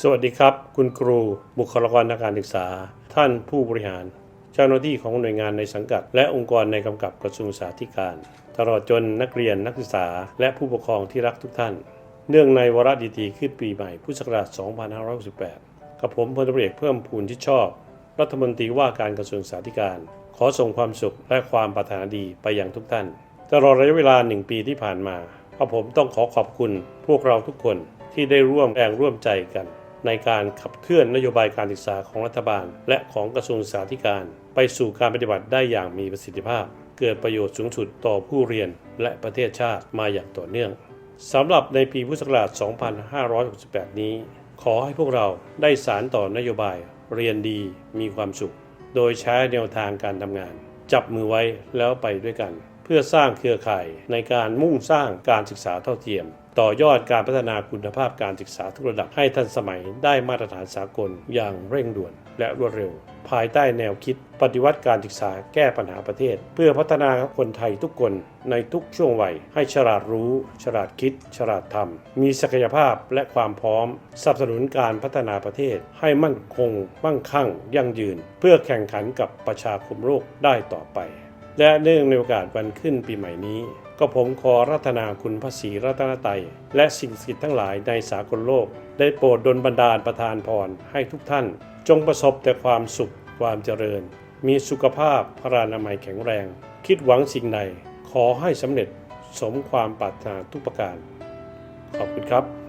สวัสดีครับ คุณครู บุคลากรทางการศึกษา ท่านผู้บริหาร เจ้าหน้าที่ของหน่วยงานในสังกัด และองค์กรในกำกับกระทรวงศึกษาธิการ ตลอดจนนักเรียนนักศึกษา และผู้ปกครองที่รักทุกท่าน เนื่องในวาระดีๆขึ้นปีใหม่พุทธศักราช 2568กับผมพลตรวจเอกเพิ่มพูนที่ชอบ รัฐมนตรีว่าการกระทรวงศึกษาธิการ ขอส่งความสุขและความปรารถนาดีไปยังทุกท่าน ตลอดระยะเวลาหนึ่งปีที่ผ่านมากับผมต้องขอขอบคุณพวกเราทุกคนที่ได้ร่วมแรงร่วมใจกัน ในการขับเคลื่อนนโยบายการศึกษาของรัฐบาล และของกระทรวงศึกษาธิการ ไปสู่การปฏิบัติได้อย่างมีประสิทธิภาพ เกิดประโยชน์สูงสุดต่อผู้เรียนและประเทศชาติมาอย่างต่อเนื่องสำหรับในปีพุทธศักราช 2568 นี้ ขอให้พวกเราได้สารต่อนโยบายเรียนดีมีความสุข โดยใช้แนวทางการทำงาน จับมือไว้แล้วไปด้วยกัน เพื่อสร้างเครือข่ายในการมุ่งสร้างการศึกษาเท่าเทียม ต่อยอดการพัฒนาคุณภาพการศึกษาทุกระดับให้ทันสมัยได้มาตรฐานสากลอย่างเร่งด่วนและรวดเร็ว ภายใต้แนวคิดปฏิวัติการศึกษาแก้ปัญหาประเทศ เพื่อพัฒนาคนไทยทุกคนในทุกช่วงวัย ให้ฉลาดรู้ ฉลาดคิด ฉลาดทำมีศักยภาพและความพร้อมสนับสนุนการพัฒนาประเทศ ให้มั่นคง มั่งคั่ง ยั่งยืน เพื่อแข่งขันกับประชาคมโลกได้ต่อไป และเนื่องในโอกาสวันขึ้นปีใหม่นี้ ก็ผมขอรัตนาคุณพระศรีรัตนตรัยและสิ่งศักดิ์สิทธิ์ทั้งหลายในสากลโลก ได้โปรดดลบันดาลประทานพรให้ทุกท่าน จงประสบแต่ความสุขความเจริญ มีสุขภาพพรานามัยแข็งแรง คิดหวังสิ่งใดขอให้สำเร็จสมความปรารถนาทุกประการ ขอบคุณครับ